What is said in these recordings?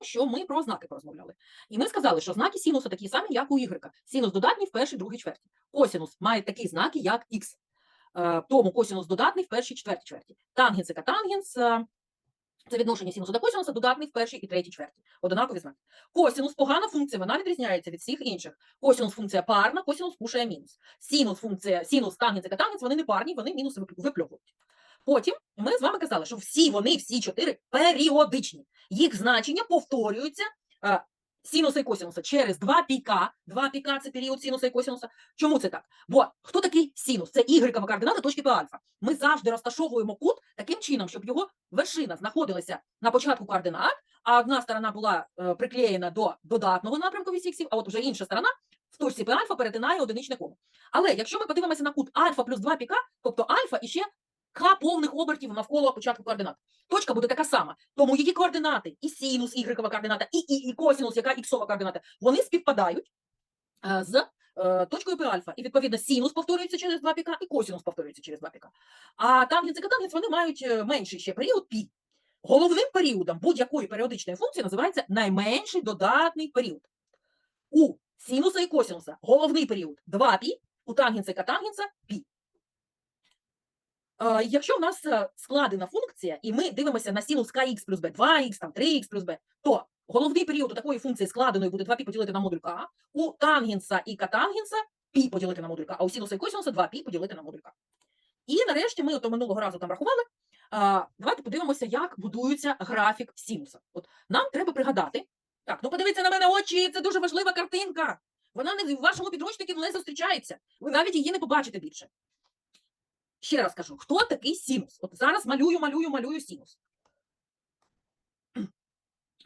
що ми про знаки порозмовляли. І ми сказали, що знаки синуса такі самі, як у Y. Синус додатній в першій, другій чверті. Косінус має такі знаки, як Х. Е, Тому косінус додатний в першій, четвертій чверті. Тангенс і катангенс е, це відношення синусу до косінуса додатний в першій і третій чверті. Однакові знаки. Косінус погана функція, вона відрізняється від всіх інших. Косінус функція парна, косінус кушає мінус. Синус функція, синус, тангенс і катангенс, вони не парні, вони мінус випльовують. Потім ми з вами казали, що всі вони, всі чотири періодичні. Їх значення повторюються е, синуса і косінуса через два піка. Два піка це період синуса і косінуса. Чому це так? Бо хто такий синус? Це ігрекова координата точки П альфа. Ми завжди розташовуємо кут таким чином, щоб його вершина знаходилася на початку координат, а одна сторона була е, приклеєна до додатного напрямку вісі іксів, а от вже інша сторона в точці П альфа перетинає одиничне коло. Але якщо ми подивимося на кут альфа плюс 2 піка, тобто альфа і ще К повних обертів навколо початку координат. Точка буде така сама. Тому її координати, і синус, ігрекова координата, і, і, і косинус, яка іксова координата, вони співпадають е, з е, точкою П альфа. І відповідно синус повторюється через 2 піка, і косинус повторюється через 2 піка. А тангенс і катангенс вони мають е, менший ще період пі. Головним періодом будь-якої періодичної функції називається найменший додатний період. У синуса і косинуса головний період 2 пі, у тангенса і катангенса пі. Е, Якщо в нас е, складена функція, і ми дивимося на синус kx плюс b, 2х, там 3х плюс b, то головний період у такої функції складеної буде 2π поділити на модуль k, у тангенса і катангенса π поділити на модуль k, а у синуса і косинуса 2π поділити на модуль k. І нарешті ми ото минулого разу там рахували. а, Давайте подивимося, як будується графік синуса. От нам треба пригадати. Так, ну подивіться на мене очі, це дуже важлива картинка. Вона не в вашому підручнику не зустрічається. Ви навіть її не побачите більше. Ще раз кажу, хто такий синус? От зараз малюю, малюю, малюю синус.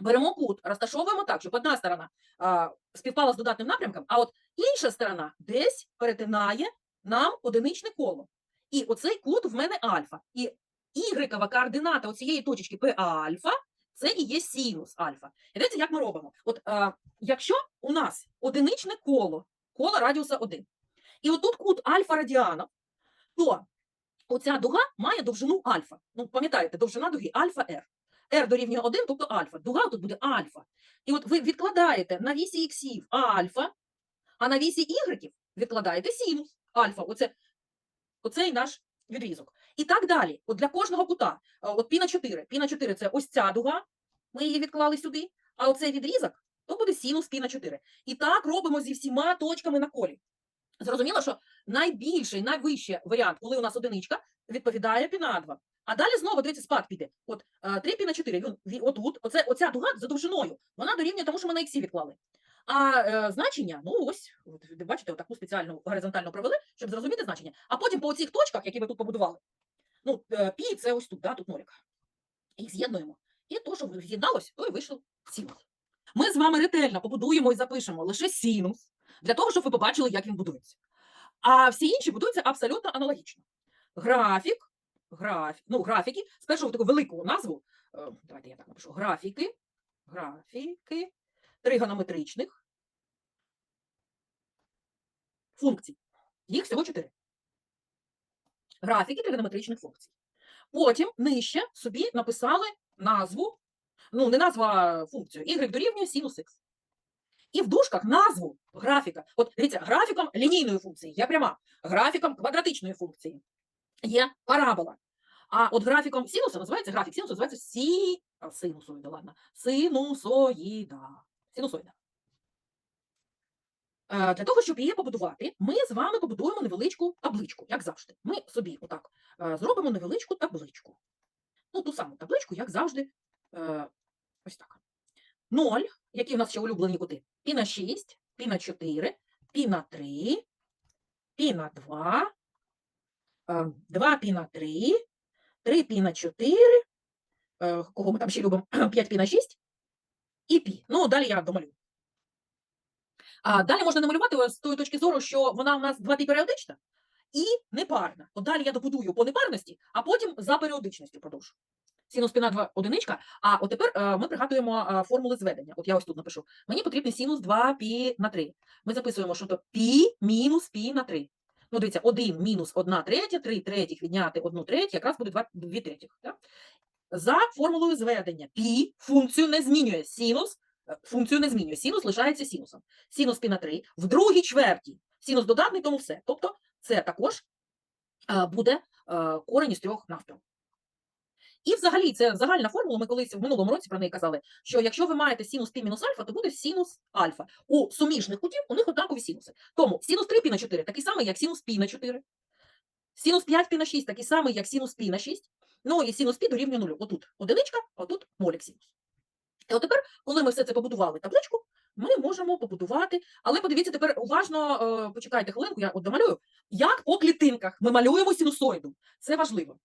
Беремо кут, розташовуємо так, щоб одна сторона а, співпала з додатним напрямком, а от інша сторона десь перетинає нам одиничне коло. І оцей кут в мене альфа. І ігрекова координата оцієї точечки П альфа це і є синус альфа. І дивіться, як ми робимо. От а, якщо у нас одиничне коло, коло радіуса 1, і отут кут альфа радіана, то оця дуга має довжину альфа. Ну, пам'ятаєте, довжина дуги альфа r. r дорівнює 1, тобто альфа. Дуга тут буде альфа. І от ви відкладаєте на вісі іксів альфа, а на вісі ігреків відкладаєте синус альфа. Оце, оцей наш відрізок. І так далі. От для кожного кута. От пі на 4. Пі на 4 це ось ця дуга. Ми її відклали сюди. А оцей відрізок то буде синус пі на 4. І так робимо зі всіма точками на колі. Зрозуміло, що найбільший, найвищий варіант, коли у нас одиничка, відповідає пі на 2. А далі знову, дивіться, спад піде. От 3 пі на 4, він, отут, оце, оця дуга за довжиною, вона дорівнює тому, що ми на іксі відклали. А е, значення, ну ось, от, бачите, таку спеціальну горизонтально провели, щоб зрозуміти значення. А потім по цих точках, які ви тут побудували, ну, е, пі це ось тут, да, тут нолик. Їх з'єднуємо. І то, що з'єдналось, то і вийшов синус. Ми з вами ретельно побудуємо і запишемо лише синус, для того, щоб ви побачили, як він будується. А всі інші будуються абсолютно аналогічно. Графік, графік, ну, графіки, спершу таку велику назву, е, давайте я так напишу, графіки, графіки тригонометричних функцій. Їх всього чотири. Графіки тригонометричних функцій. Потім нижче собі написали назву, ну, не назва функцію, y дорівнює синус х. І в дужках назву графіка. От дивіться, графіком лінійної функції є пряма, графіком квадратичної функції є парабола. А от графіком синуса називається графік синуса називається сі... синусоїда, ладно. Синусоїда. Синусоїда. Е, Для того, щоб її побудувати, ми з вами побудуємо невеличку табличку, як завжди. Ми собі отак е, зробимо невеличку табличку. Ну, ту саму табличку, як завжди, е, ось так. 0, які у нас ще улюблені кути? Пі на 6, пі на 4, пі на 3, пі на 2, 2 пі на 3, 3 пі на 4, е, кого ми там ще любимо, 5 пі на 6 і пі. Ну, далі я домалюю. А далі можна намалювати з тої точки зору, що вона у нас 2 пі періодична і непарна. От далі я добудую по непарності, а потім за періодичністю продовжу. Синус пі на 2 одиничка, а от тепер е, ми пригадуємо е, формули зведення. От я ось тут напишу. Мені потрібний синус 2 пі на 3. Ми записуємо, що то пі мінус пі на 3. Ну, дивіться, 1 мінус 1 третя, 3 третіх відняти 1 третя, якраз буде 2, 2 третіх. За формулою зведення пі функцію не змінює. Синус е, функцію не змінює. Синус лишається синусом. Синус пі на 3 в другій чверті. Синус додатний, тому все. Тобто це також буде корень із трьох навпіл. І взагалі це загальна формула. Ми колись в минулому році про неї казали, що якщо ви маєте синус пі мінус альфа, то буде синус альфа. У суміжних кутів у них однакові синуси. Тому синус 3 пі на 4 такий самий, як синус пі на 4. Синус 5 пі на 6 такий самий, як синус пі на 6. Ну і синус пі дорівнює нулю. Отут одиничка, а тут нолік синус. І от тепер, коли ми все це побудували табличку, ми можемо побудувати. Але подивіться тепер уважно, е, почекайте хвилинку, я от домалюю. Як по клітинках ми малюємо синусоїду. Це важливо.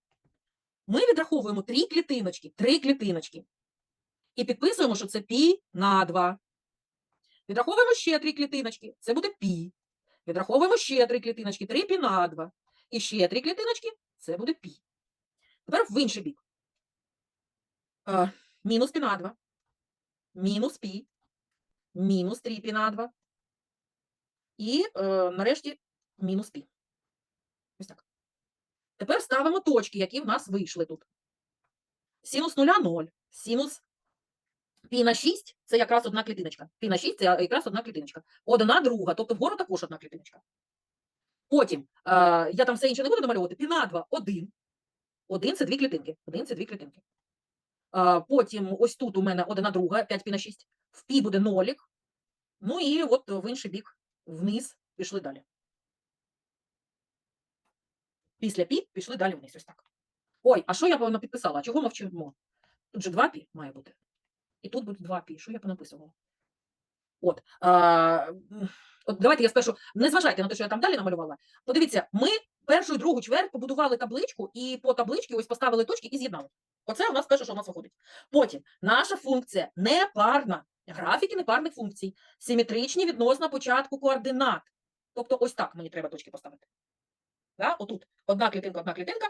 Ми відраховуємо три клітиночки, три клітиночки. І підписуємо, що це пі на 2. Відраховуємо ще три клітиночки, це буде пі. Відраховуємо ще три клітиночки, 3 пі на 2. І ще три клітиночки, це буде пі. Тепер в інший бік. Е, мінус пі на 2. Мінус пі. Мінус 3 пі на 2. І е, нарешті мінус пі. Тепер ставимо точки, які в нас вийшли тут. Синус 0 – 0. Синус пі на 6 – це якраз одна клітиночка. Пі на 6 – це якраз одна клітиночка. Одна друга, тобто вгору також одна клітиночка. Потім, е, я там все інше не буду домальовувати, пі на 2 – 1. 1 – це дві клітинки. 1 – це дві клітинки. Е, потім ось тут у мене одна друга, 5 пі на 6. В пі буде нолік. Ну і от в інший бік, вниз, пішли далі. Після пі пішли далі вниз. Ось так. Ой, а що я повинна підписала? А чого мовчимо? Тут же 2 пі має бути. І тут буде 2 пі. Що я понаписувала? От, а, от давайте я спершу, не зважайте на те, що я там далі намалювала. Подивіться, ми першу і другу чверть побудували табличку і по табличці ось поставили точки і з'єднали. Оце у нас перше, що у нас виходить. Потім наша функція непарна. Графіки непарних функцій. Симетричні відносно початку координат. Тобто ось так мені треба точки поставити. Да? Отут одна клітинка, одна клітинка,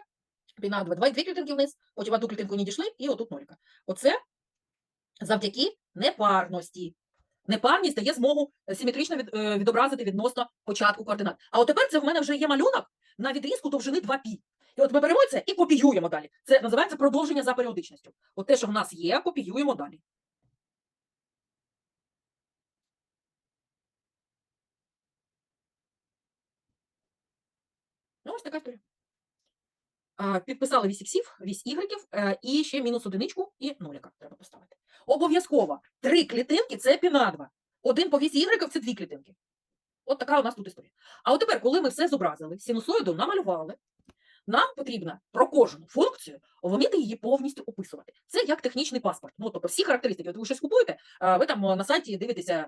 піна 2, 2, дві клітинки вниз, потім одну клітинку не дійшли, і отут нолька. Оце завдяки непарності. Непарність дає змогу е, симетрично від, е, відобразити відносно початку координат. А от тепер це в мене вже є малюнок на відрізку довжини 2π. І от ми беремо це і копіюємо далі. Це називається продовження за періодичністю. От те, що в нас є, копіюємо далі. Ось така історія. Підписали вісь іксів, вісь ігреків, е, і ще мінус одиничку і нуліка треба поставити. Обов'язково три клітинки це пі на 2. Один по вісі ігреків це дві клітинки. От така у нас тут історія. А от тепер, коли ми все зобразили, синусоїду намалювали, нам потрібно про кожну функцію вміти її повністю описувати. Це як технічний паспорт. Ну, тобто всі характеристики, от ви щось купуєте, ви там на сайті дивитеся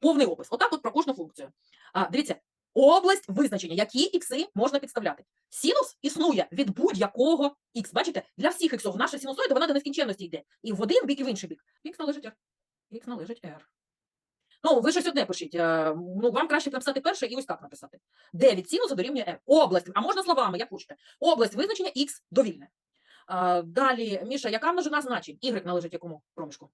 повний опис. Отак от про кожну функцію. А, дивіться, область визначення, які ікси можна підставляти. Синус існує від будь-якого х. Бачите, для всіх іксів наша синусоїда вона до нескінченності йде. І в один бік, і в інший бік. Х належить R. Х належить R. Ну, ви щось одне пишіть. е, Ну, вам краще б написати перше і ось так написати. 9 синуса дорівнює R. Область, а можна словами, як хочете. Область визначення Х довільне. А, далі, Міша, яка множина значень? Y належить якому проміжку?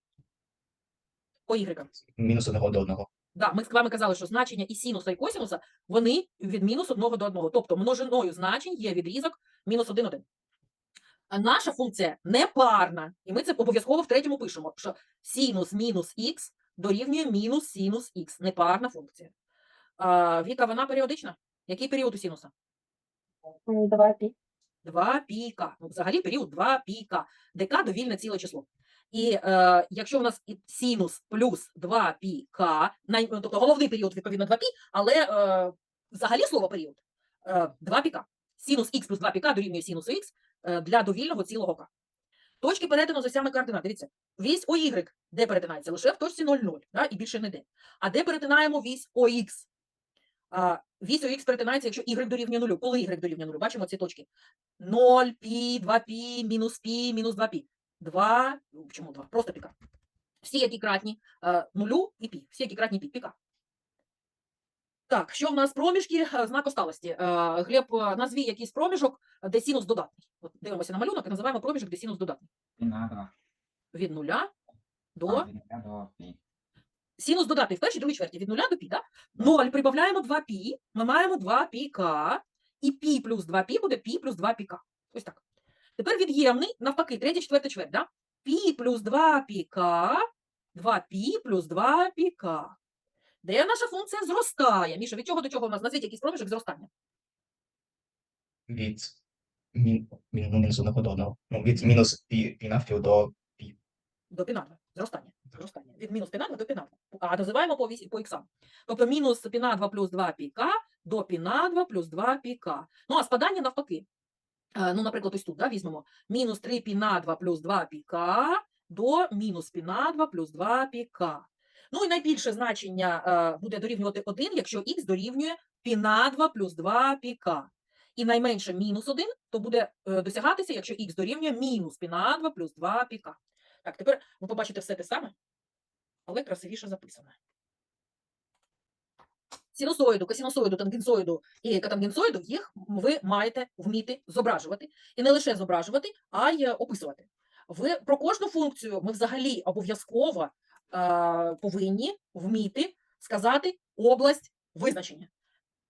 По Y. Мінус одного до одного. Да, ми з вами казали, що значення і синуса, і косинуса, вони від мінус одного до одного. Тобто множиною значень є відрізок мінус 1, 1. А наша функція непарна, і ми це обов'язково в третьому пишемо, що синус мінус х дорівнює мінус синус х. Непарна функція. А, Віка, вона періодична? Який період у синуса? Два пі. 2 піка. Ну, взагалі період 2 піка, де к довільне ціле число. І е, якщо у нас синус плюс 2 піка, най- ну, тобто головний період відповідно 2 пі, але е, взагалі слово період е, 2 піка. Синус х плюс 2 піка дорівнює синусу х е, для довільного цілого к. Точки перетину з осями координат. Дивіться, вісь ОY, де перетинається? Лише в точці 0,0, да, і більше не де. А де перетинаємо вісь ОХ? Вісь ОХ перетинається, якщо y дорівнює 0. Коли y дорівнює 0? Бачимо ці точки. 0, пі, 2 пі, мінус пі, мінус 2 пі. 2, ну, чому 2? Просто піка. Всі, які кратні е, нулю і пі. Всі, які кратні пі. Піка. Так, що в нас проміжки? Е, Знак осталості. Е, Глеб, назві якийсь проміжок, де синус додатний. От дивимося на малюнок і називаємо проміжок, де синус додатний. Від нуля до синус додатний в першій другій чверті від нуля до пі, да? 0 прибавляємо 2 пі, ми маємо 2 пі к, і пі плюс 2 пі буде пі плюс 2 пі к. Ось так. Тепер від'ємний, навпаки, третя, четверта чверть, да? Пі плюс 2 піка, 2 пі плюс 2 піка. Де наша функція зростає? Міша, від чого до чого у нас? Назвіть якийсь проміжок зростання. від мін, мін, ну, мінус одного до одного. Ну, від мінус пі, пі до До пі на 2. Зростання. Зростання. Від мінус пі 2 до пі на 2. А називаємо по, по іксам. Тобто мінус пі на 2 плюс 2 піка до пі на 2 плюс 2 піка. Ну, а спадання навпаки. Е, Ну, наприклад, ось тут да, візьмемо мінус 3 пі на 2 плюс 2 піка до мінус пі на 2 плюс 2 піка. Ну і найбільше значення е, буде дорівнювати 1, якщо х дорівнює пі на 2 плюс 2 піка. І найменше мінус 1, то буде е, досягатися, якщо х дорівнює мінус пі на 2 плюс 2 піка. Так, тепер ви побачите все те саме, але красивіше записане. Синусоїду, косинусоїду, тангенсоїду і катангенсоїду їх ви маєте вміти зображувати. І не лише зображувати, а й е, описувати. Ви про кожну функцію ми взагалі обов'язково е, повинні вміти сказати область визначення.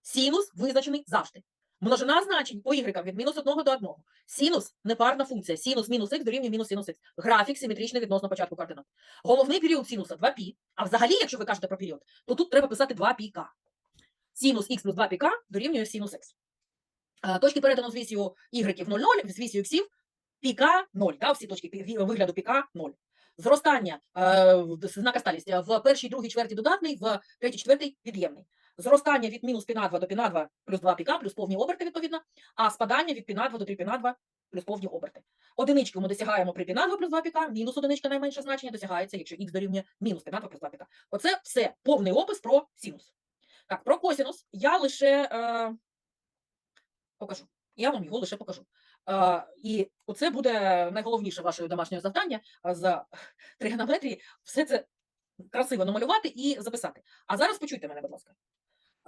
Синус визначений завжди. Множина значень по y від мінус 1 до 1. Синус непарна функція. Синус мінус х дорівнює мінус синус х. Графік симетричний відносно початку координат. Головний період синуса 2π. А взагалі, якщо ви кажете про період, то тут треба писати 2πk. Синус х плюс 2πk дорівнює синус х. Е, Точки перетину з вісію y 0, 0, з х піка 0. Да, всі точки вигляду піка 0. Зростання е, знака сталість е, в першій, другій чверті додатний, в третій, четвертій від'ємний. Зростання від мінус піна 2 до піна 2 плюс 2 піка плюс повні оберти, відповідно, а спадання від піна 2 до 3 піна 2 плюс повні оберти. Одиничку ми досягаємо при піна 2 плюс 2 піка, мінус одиничка найменше значення досягається, якщо х дорівнює мінус піна 2 плюс 2 піка. Оце все повний опис про синус. Так, про косінус я лише е, покажу. Я вам його лише покажу. Е, і оце буде найголовніше ваше домашнє завдання е, з тригонометрії. Все це красиво намалювати і записати. А зараз почуйте мене, будь ласка.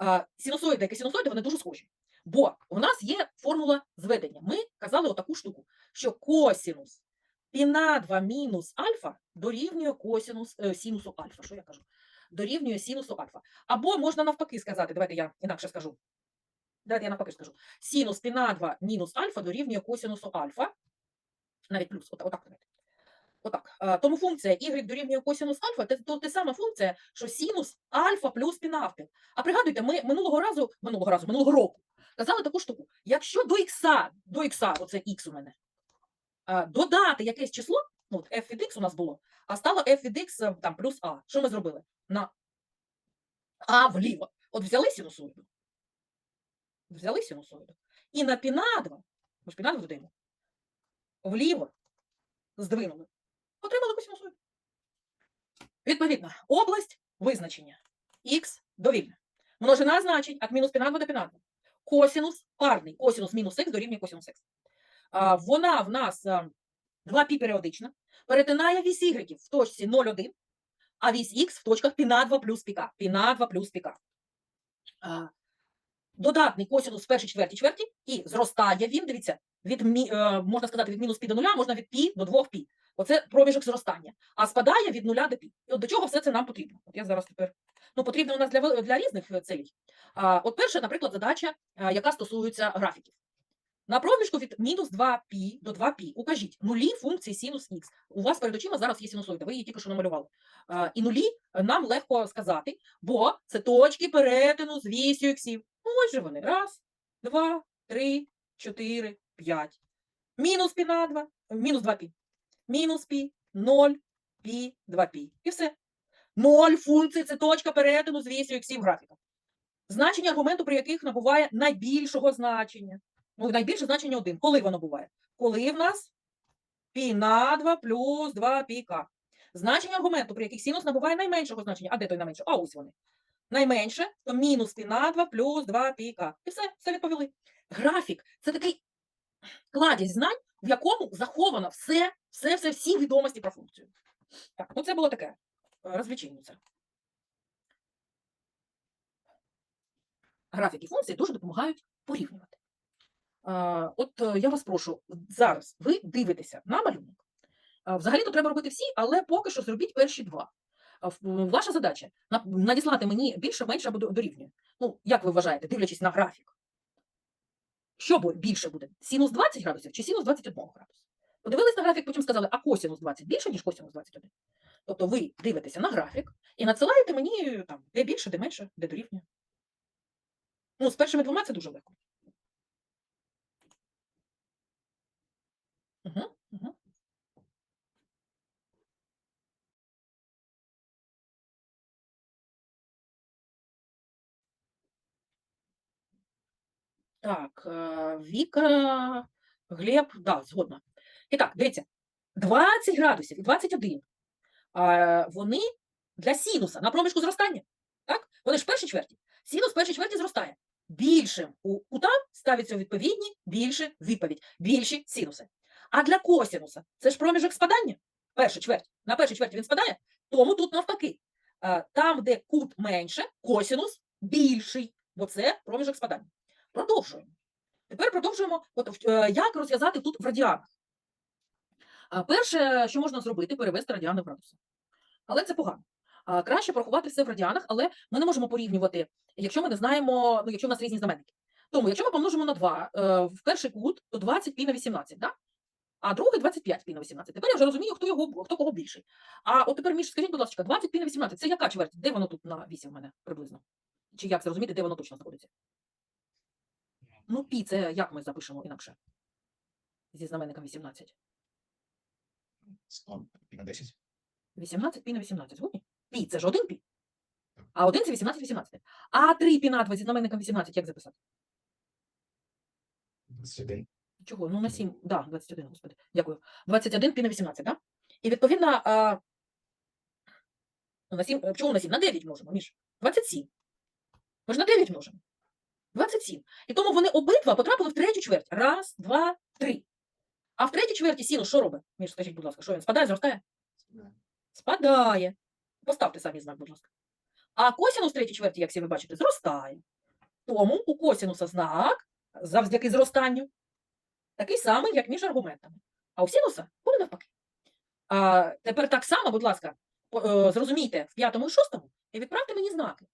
Е, Синусоїди, як і синусоїди, вони дуже схожі. Бо у нас є формула зведення. Ми казали отаку штуку, що косінус пі на 2 мінус альфа дорівнює косінус е, синусу альфа. Що я кажу? Дорівнює синусу альфа. Або можна навпаки сказати, давайте я інакше скажу. Давайте я навпаки скажу. Синус пі на 2 мінус альфа дорівнює косінусу альфа. Навіть плюс, отак, отак давайте. Отак. Е, Тому функція y дорівнює косінус альфа це то, те сама функція, що синус альфа плюс пі навпіл. А пригадуйте, ми минулого разу, минулого разу, минулого року казали таку штуку. Якщо до ікса, до ікса, оце х у мене, е, додати якесь число, ну от f від x у нас було, а стало f від x е, там плюс а. Що ми зробили? На а вліво. От взяли синусоїду. Взяли синусоїду. І на пінадва, ми ж пінадва додаємо, вліво здвинули. Отримали косинусоїду. Відповідно, область визначення. Х довільне. Множина значень від мінус пінадва до пінадва. Косінус парний. Косінус мінус х дорівнює косінус х. Вона в нас 2π періодична, перетинає вісь y в точці 0,1, а вісь х в точках пі на 2 плюс піка. Пі на 2 плюс піка. Додатний косінус в першій чверті чверті і зростає він, дивіться, від, е, можна сказати, від мінус пі до нуля, можна від пі до 2 пі. Оце проміжок зростання. А спадає від нуля до пі. І от до чого все це нам потрібно? От я зараз тепер. Ну, потрібно у нас для, для різних е, целей. От перша, наприклад, задача, яка стосується графіків. На проміжку від мінус 2 пі до 2 пі укажіть нулі функції синус х. У вас перед очима зараз є синусоїда, ви її тільки що намалювали. І нулі нам легко сказати, бо це точки перетину з вісю іксів. Ну, ось же вони. Раз, два, три, чотири, п'ять. Мінус пі на 2, мінус 2 пі. Мінус пі, 0, пі, 2 пі. І все. Ноль функцій це точка перетину з вісю іксів графіка. Значення аргументу, при яких набуває найбільшого значення. Ну, найбільше значення 1. Коли воно буває? Коли в нас пі на 2 плюс 2 піка. Значення аргументу, при яких синус набуває найменшого значення. А де той найменше? А ось вони. Найменше, то мінус пі на 2 плюс 2 піка. І все, все відповіли. Графік це такий кладязь знань, в якому заховано все, все, все, всі відомості про функцію. Так, ну це було таке е, розвлечення. Це. Графіки функцій дуже допомагають порівнювати. А, От е, я вас прошу, зараз ви дивитеся на малюнок. Взагалі-то треба робити всі, але поки що зробіть перші два. Ваша задача надіслати мені більше, менше або дорівнює. Ну, як ви вважаєте, дивлячись на графік? Що більше буде? Синус 20 градусів чи синус 21 градус? Подивились на графік, потім сказали, а косинус 20 більше, ніж косинус 21. Тобто ви дивитеся на графік і надсилаєте мені там, де більше, де менше, де дорівнює. Ну, з першими двома це дуже легко. Так, е, Віка, Глеб, да, згодна. І так, дивіться, 20 градусів і 21. Вони для синуса на проміжку зростання. Так? Вони ж в першій чверті. Синус в першій чверті зростає. Більшим у кута ставиться відповідні більше відповідь, більші синуси. А для косинуса це ж проміжок спадання. Перша чверть. На першій чверті він спадає, тому тут навпаки. Там, де кут менше, косинус більший, бо це проміжок спадання. Продовжуємо. Тепер продовжуємо, от, е, як розв'язати тут в радіанах. А, Перше, що можна зробити, перевести радіани в градуси. Але це погано. Краще порахувати все в радіанах, але ми не можемо порівнювати, якщо ми не знаємо, ну, якщо в нас різні знаменники. Тому, якщо ми помножимо на 2 е, в перший кут, то 20 пі на 18, да? А другий 25 пі на 18. Тепер я вже розумію, хто, його, хто кого більший. А от тепер, Міш, скажіть, будь ласка, 20 пі на 18, це яка чверть? Де воно тут на 8 в мене приблизно? Чи як зрозуміти, де воно точно знаходиться? Ну, пі, це як ми запишемо інакше? Зі знаменником 18. Склон пі на 10. 18 пі на 18, згодні? Пі це ж один пі. А один це 18 18. А 3 пі на 2 зі знаменником 18 як записати? 21. Чого? Ну на 7, да, 21, господи. Дякую. 21 пі на 18, да? І відповідно, а... ну, на 7, чому на 7? На 9 можемо, Міш. 27. Ми ж на 9 множимо. 27. І тому вони обидва потрапили в третю чверть. Раз, два, три. А в третій чверті синус що робить? Міш, скажіть, будь ласка, що він? Спадає, зростає? Спадає. Поставте самі знак, будь ласка. А косінус третій чверті, як всі ви бачите, зростає. Тому у косінуса знак завдяки зростанню такий самий, як між аргументами. А у синуса буде навпаки. А тепер так само, будь ласка, е, зрозумійте в п'ятому і шостому і відправте мені знаки.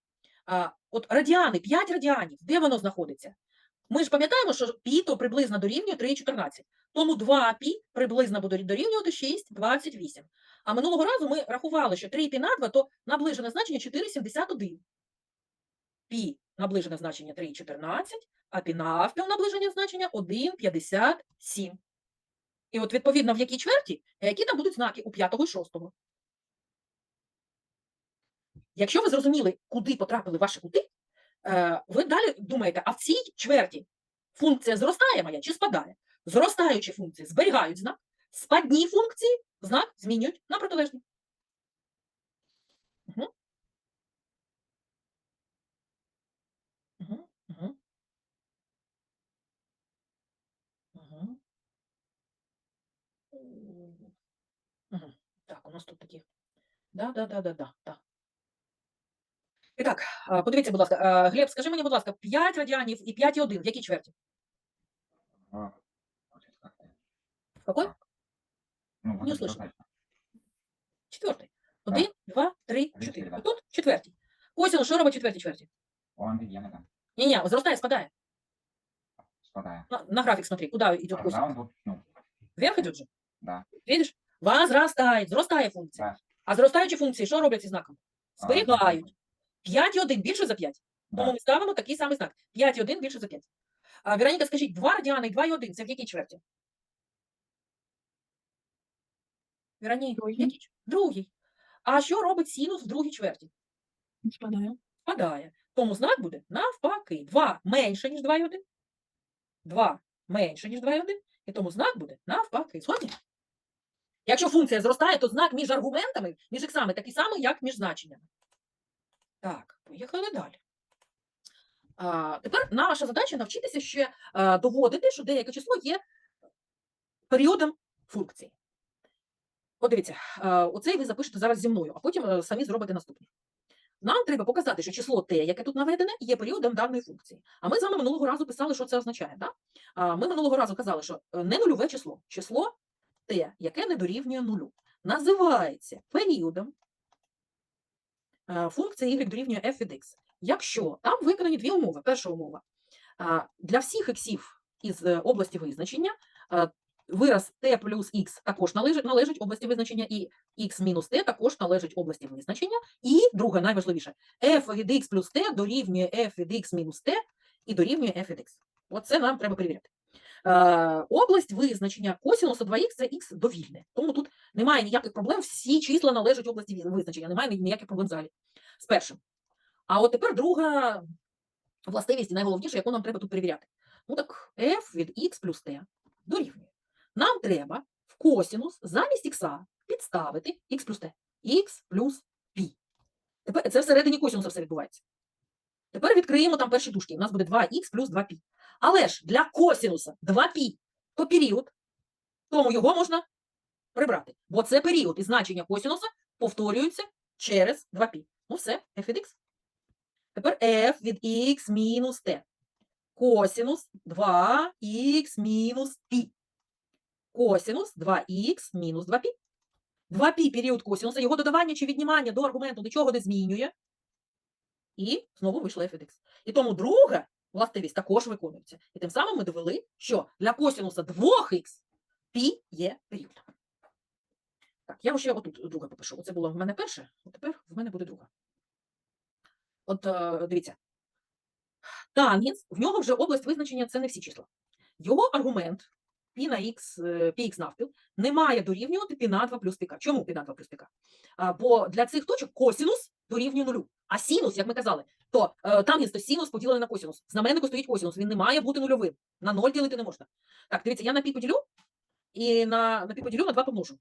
А, от радіани, 5 радіанів, де воно знаходиться? Ми ж пам'ятаємо, що пі то приблизно дорівнює 3,14. Тому 2 пі приблизно буде дорівнювати 6,28. А минулого разу ми рахували, що 3 пі на 2 то наближене значення 4,71. Пі наближене значення 3,14, а пі наближення значення 1,57. І от відповідно в якій чверті, які там будуть знаки у п'ятого і шостого. Якщо ви зрозуміли, куди потрапили ваші кути, е, ви далі думаєте, а в цій чверті функція зростає моя чи спадає? Зростаючі функції зберігають знак, спадні функції знак змінюють на протилежний. Угу. Так, у нас тут такі. Да, да, да, да, да, да. І так, а, подивіться, будь ласка, а, Глеб, скажи мені, будь ласка, 5 радіанів і 5,1 в якій чверті? А, значит, как-то, В какой? Ну, Не вот это услышала. однозначно. Четвертий. Один, два, три, Один, чотири. чотири, да. Тут четвертій. Косінус, що робить четвертій чверті? Он видимо там Ні, ні, зростає, спадає. спадает. На, на график смотри, куда идет А, косинус. да, он тут, ну, Вверх идет же. Да. Видишь? Возрастает, зростає функція. Да. А зростаючі функції що роблять зі знаком? А, Зберігають. 5,1 більше за 5. Тому ми ставимо такий самий знак. 5,1 більше за 5. А, Вероніка, скажіть, 2 радіани і 2,1 це в якій чверті? Вероніка, якій? Другій. А що робить синус в другій чверті? Спадаю. Спадає. Тому знак буде навпаки. 2 менше, ніж 2,1. 2 менше, ніж 2,1. І тому знак буде навпаки. Згодні? Якщо функція зростає, то знак між аргументами, між іксами такий самий, як між значеннями. Так, поїхали далі. А, тепер наша задача навчитися ще а, доводити, що деяке число є періодом функції. Подивіться, оцей ви запишете зараз зі мною, а потім е, самі зробите наступне. Нам треба показати, що число t, яке тут наведене, є періодом даної функції. А ми з вами минулого разу писали, що це означає. Да? Ми минулого разу казали, що е, не нульове число, число t, яке не дорівнює нулю, називається періодом е, функції y дорівнює f від x. Якщо там виконані дві умови. Перша умова. Для всіх іксів із е, області визначення. Е, Вираз t плюс x також належить, належить області визначення, і x мінус t також належить області визначення. І друге, найважливіше, f від x плюс t дорівнює f від x мінус t і дорівнює f від x. Оце нам треба перевіряти. Е, область визначення косінуса 2х це х довільне. Тому тут немає ніяких проблем, всі числа належать області визначення, немає ніяких проблем взагалі з першим. А от тепер друга властивість, і найголовніше, яку нам треба тут перевіряти. Ну так f від x плюс t дорівнює. Нам треба в косінус замість х підставити x плюс t. x плюс π. Тепер це всередині косінуса все відбувається. Тепер відкриємо там перші дужки. У нас буде 2х плюс 2π. Але ж для косінуса 2 пі то період, тому його можна прибрати. Бо це період і значення косінуса повторюються через 2 пі. Ну все, f від x. Тепер f від х мінус t. Косінус 2х мінус пі. Косінус 2х мінус 2 пі. 2 пі період косінуса, його додавання чи віднімання до аргументу нічого не змінює. І знову вийшла f від x. І тому друга Власне властивість також виконується. І тим самим ми довели, що для косінуса 2х пі є рівно. Так, я ще отут друге попишу. Оце було в мене перше, а тепер в мене буде друге. От е, дивіться. Тангенс, в нього вже область визначення це не всі числа. Його аргумент пі на х, е, пі х навпіл не має дорівнювати пі на 2 плюс піка. Чому пі на 2 плюс піка? Бо для цих точок косінус дорівнює нулю. А синус, як ми казали, то е, тангенс то синус поділений на косінус. В знаменнику стоїть косінус, він не має бути нульовим. На 0 ділити не можна. Так, дивіться, я на пі поділю і на, на пі поділю на 2 помножу.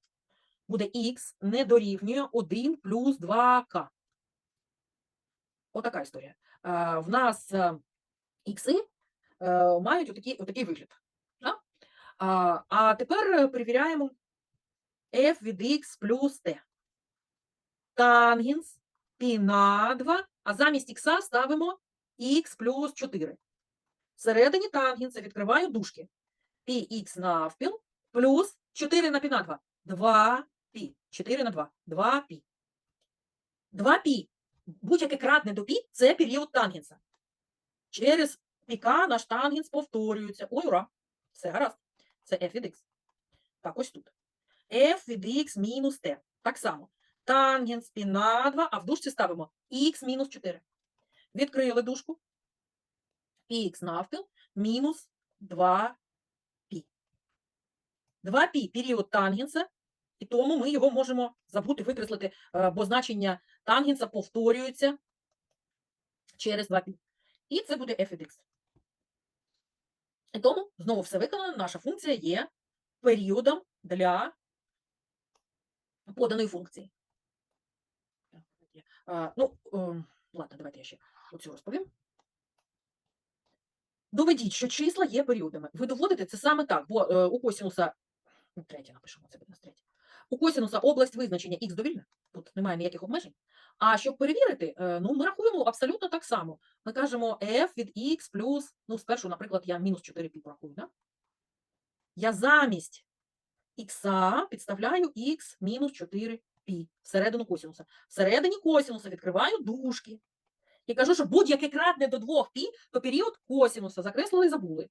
Буде х не дорівнює 1 плюс 2к. Отака історія. Е, в нас е, ікси е, мають отакий, отакий вигляд. Да? А, а тепер е, перевіряємо f від x плюс t. Тангенс і на 2, а замість х ставимо х плюс 4. Всередині тангенса відкриваю дужки. Пх навпіл плюс 4 на пі на 2. 2 пі. 4 на 2. 2 пі. 2 пі. Будь-яке кратне до пі це період тангенса. Через піка наш тангенс повторюється. Ой, ура! Все гаразд. Це f від x. Так, ось тут. f від x мінус t. Так само. Тангенс π на 2, а в дужці ставимо x мінус 4. Відкрили дужку. px навпіл мінус 2π. 2π – період тангенса, і тому ми його можемо забути викреслити, е, бо значення тангенса повторюється через 2π. І це буде f від x. І тому знову все виконано. Наша функція є періодом для поданої функції. Ну, ладно, давайте я ще оцю розповім. Доведіть, що числа є періодами. Ви доводите це саме так, бо е, у косінуса, ну, третє напишемо, це буде нас третє. У косінуса область визначення х довільна, тут немає ніяких обмежень. А щоб перевірити, е, ну, ми рахуємо абсолютно так само. Ми кажемо f від x плюс, ну, спершу, наприклад, я мінус 4 пі порахую, да? Я замість х підставляю х мінус 4 пі всередину косінуса. Всередині косінуса відкриваю дужки. І кажу, що будь-яке кратне до 2 пі, то період косінуса закреслили і забули.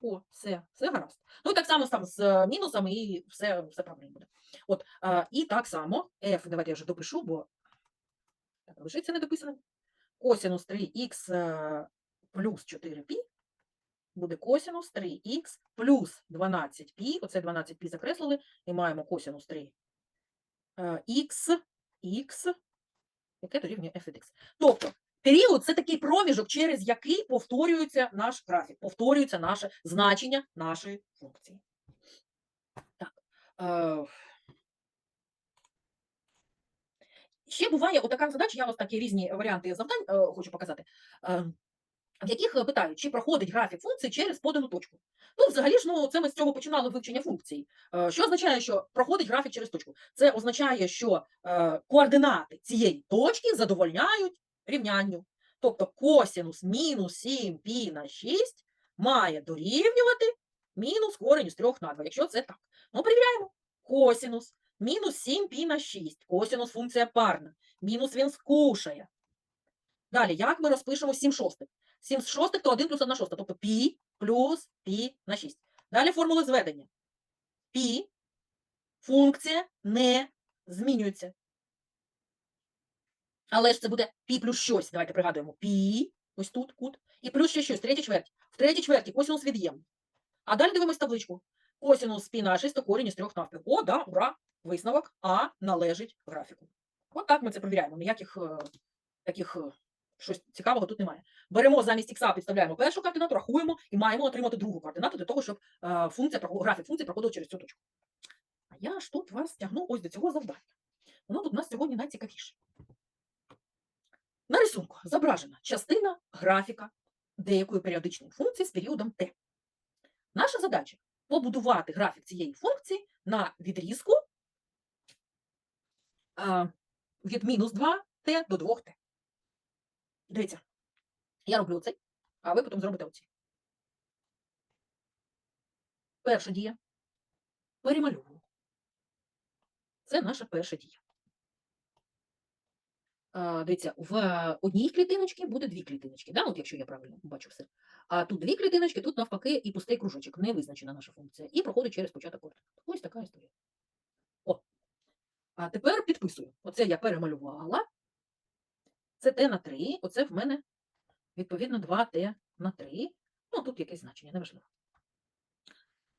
О, все, все гаразд. Ну і так само там з е, мінусами і все, все правильно буде. От, а, і так само f, давайте я вже допишу, бо так, лишиться недописаним. Косінус 3х е, плюс 4π буде косінус 3х плюс 12π. Оце 12π закреслили, і маємо косінус 3 х, х, яке дорівнює f від x. Тобто, період це такий проміжок, через який повторюється наш графік, повторюється наше значення нашої функції. Так. Е, Ще буває отака задача, я ось такі різні варіанти завдань е, хочу показати, в яких е, питають, чи проходить графік функції через подану точку. Ну, взагалі ж, ну, це ми з цього починали вивчення функцій. Е, Що означає, що проходить графік через точку? Це означає, що е, координати цієї точки задовольняють рівнянню. Тобто косінус мінус 7 пі на 6 має дорівнювати мінус корень із 3 на 2, якщо це так. Ну, перевіряємо. Косінус мінус 7 пі на 6. Косінус функція парна. Мінус він скушає. Далі, як ми розпишемо 7 шостих? 7 з шостих то 1 плюс 1 шоста. Тобто пі плюс пі на 6. Далі формула зведення. Пі функція не змінюється. Але ж це буде пі плюс щось. Давайте пригадуємо. Пі, ось тут кут, і плюс ще щось, третя чверть. В третій чверті косинус від'ємний. А далі дивимось табличку. Косинус пі на 6 то корінь із трьох навпіл. О, да, ура! Висновок А належить графіку. От так ми це провіряємо. Ніяких е, таких е, щось цікавого тут немає. Беремо замість ікса, підставляємо першу координату, рахуємо і маємо отримати другу координату для того, щоб е, функція, графік функції проходив через цю точку. А я ж тут вас тягну ось до цього завдання. Воно тут у нас сьогодні найцікавіше. На рисунку зображена частина графіка деякої періодичної функції з періодом t. Наша задача побудувати графік цієї функції на відрізку від мінус 2t до 2t. Дивіться, я роблю оцей, а ви потім зробите оці. Перша дія. Перемальовую. Це наша перша дія. А, дивіться, в одній клітиночці буде дві клітиночки, да? от якщо я правильно бачу все. А тут дві клітиночки, тут навпаки і пустий кружочок, не визначена наша функція. І проходить через початок координат. Ось така історія. О. А тепер підписую. Оце я перемалювала. Це t на 3. Оце в мене відповідно 2t на 3. Ну, тут якесь значення, неважливо.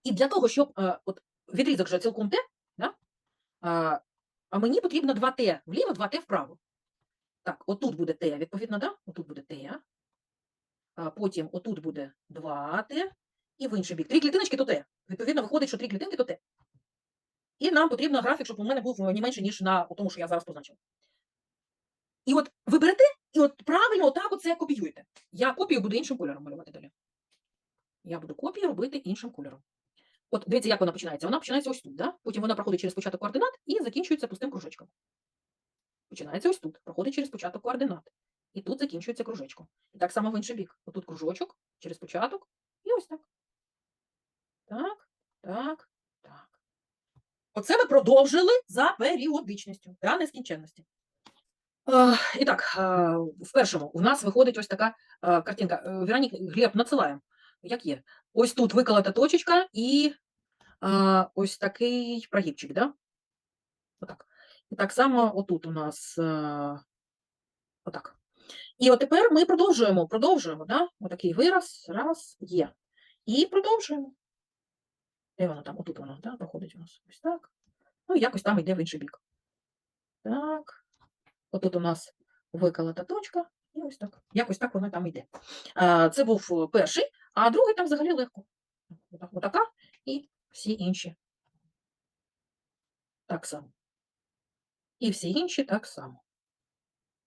І для того, щоб е, от, відрізок вже цілком t, да? а, а мені потрібно 2t вліво, 2t вправо. Так, отут буде t, відповідно, да? Отут буде t. А потім отут буде 2t, і в інший бік. Три клітиночки то t. Відповідно, виходить, що три клітинки то t. І нам потрібно графік, щоб у мене був не менше, ніж на тому, що я зараз позначив. І от ви берете, і от правильно отак оце копіюєте. Я копію буду іншим кольором малювати далі. Я буду копію робити іншим кольором. От дивіться, як вона починається. Вона починається ось тут, да? потім вона проходить через початок координат і закінчується пустим кружечком. Починається ось тут, проходить через початок координат. І тут закінчується кружечком. І так само в інший бік. Отут кружочок, через початок, і ось так. Так, так, так. Оце ми продовжили за періодичністю, да, нескінченності. І так, в першому у нас виходить ось така картинка. Е, Веронік, Глеб, надсилаємо. Як є? Ось тут виколота точечка і ось такий прогибчик, да? Отак. І так само отут у нас отак. І от тепер ми продовжуємо, продовжуємо, да? Отакий вираз, раз, є. І продовжуємо. Де воно там? Отут воно, да? проходить у нас ось так. Ну, якось там йде в інший бік. Так. Отут у нас виколота точка, і ось так. Якось так воно там йде. Це був е, перший, а другий там взагалі легко. Отак, отака і всі інші. Так само. І всі інші так само.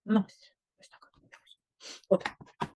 Ну, ось так. От.